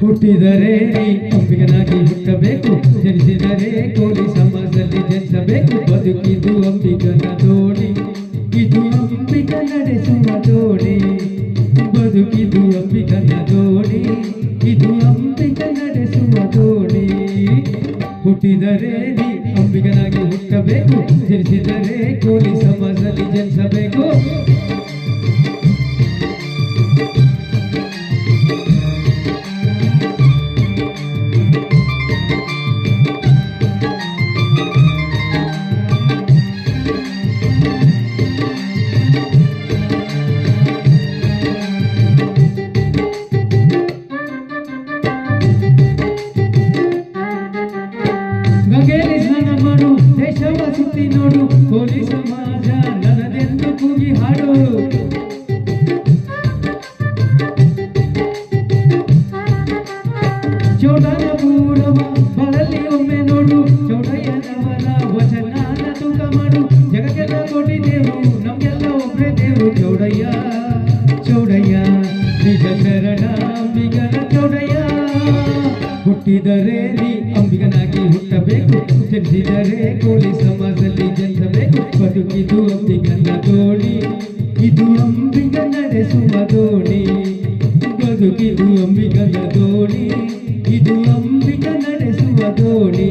ಹುಟ್ಟಿದರೆ ನೀ ಅಂಬಿಗನಾಗಿ ಹುಟ್ಟಬೇಕು ಜನಿಸಿದರೆ ಕೋಳಿ ಸಮಾಜದಲ್ಲಿ ಜನಿಸಬೇಕು ಬದುಕಿದು ಅಂಬಿಗನ ದೋಣಿ ಬದುಕಿದು ಅಂಬಿಕನ ದೋಣಿ ಇದು ಅಂಬಿಕ ನಡೆಸುವ ಜೋಡಿ. ಹುಟ್ಟಿದರೆ ನೀ ಅಂಬಿಗನಾಗಿ ಹುಟ್ಟಬೇಕು, ಜನಿಸಿದರೆ ಕೋಳಿ ಸಮಾಜದಲ್ಲಿ ಜನಿಸಬೇಕು. ದೇಶವ ನೋಡು, ಕೋಲಿ ಸಮಾಜ ನನದೆಂದು ಕೂಗಿ ಹಾಡು. ಚೌಡನ ಪೂರವ ಬಳಲಿ ಒಮ್ಮೆ ನೋಡು. ಚೌಡಯ್ಯನವರ ವಚನಾನ ತೂಕ ಮಾಡು. ಜಗಕ್ಕೆಲ್ಲ ಕೋಟಿ ದೇವು, ನಮ್ಗೆಲ್ಲ ಒಬ್ಬರೇ ದೇವು. ಚೌಡಯ್ಯ ಚೌಡಯ್ಯ ನಿಜ ಶರಣ ಅಂಬಿಗನ ಚೌಡಯ್ಯ ಹುಟ್ಟಿದರೆ ಹುಟ್ಟಬೇಕು ಕೋಳಿ ಸಮಾಜದಲ್ಲಿ ಜನಿಸಬೇಕು ಬದುಕಿದು ಅಂಬಿಗನ ದೋಣಿ ಇದು ಅಂಬಿಗ ನಡೆಸುವ ದೋಣಿ. ಬದುಕಿದು ಅಂಬಿಗನ ದೋಣಿ ಇದು ಅಂಬಿಗ ನಡೆಸುವ ದೋಣಿ.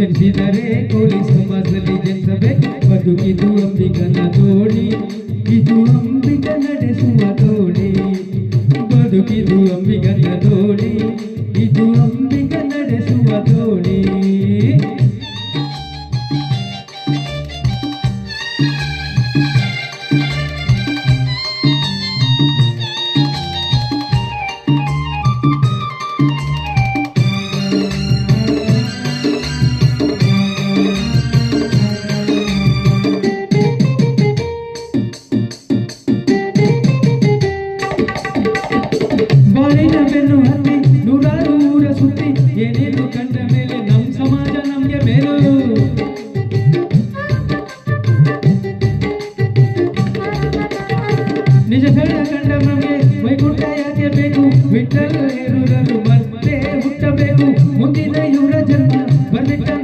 ಜನಿಸಿದರೆ ಕೋಲಿ ಸಮಾಜದಲ್ಲಿ ಜನಿಸಬೇಕು. ಬದುಕಿದು ಅಂಬಿಗನ ತೋಡಿ, ಇದು ಅಂಬಿಗ ನಡೆಸುವ ತೋಡಿ. ಬದುಕಿದು ಅಂಬಿಗನ ತೋಡಿ, ಇದು ಅಂಬಿಗ ಬೆನ್ನು ಹತ್ತಿ ನೂರಾರು ಊರ ಸುತ್ತಿ ಏನೇನು ಕಂಡ ಮೇಲೆ ನಮ್ಮ ಸಮಾಜ ನಮ್ಗೆ ಮೇಲು ನಿಜ ಕಂಡ ಕಂಡ ನಮ್ಗೆ ವೈಕುಂಠ ಯಾಕೆ ಬೇಕು. ವಿಠಲ್ ಹೇರುರರು ಮತ್ತೆ ಹುಟ್ಟಬೇಕು. ಮುಂದಿನ ಇವರ ಜನ್ಮ ಬರ್ಬಿಟ್ಟನಂತೆ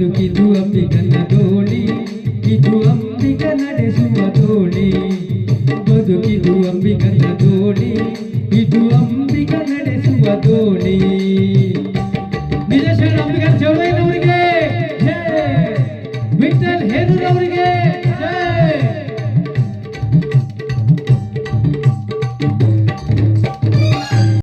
ಬದುಕಿದು ಅಂಬಿಕನ ದೋಣಿ ಇದು ಅಂಬಿಕ ನಡೆಸುವ ದೋಣಿ ಬದುಕಿದು ಅಂಬಿಕನ ದೋಣಿ ಇದು ಅಂಬಿಕ ನಡೆಸುವ ದೋಣಿ ನಿಜ ಅಂಬಿಕ ಚೌಡಯ್ಯನವರಿಗೆ ವಿಠಲ್ ಹೆದರವರಿಗೆ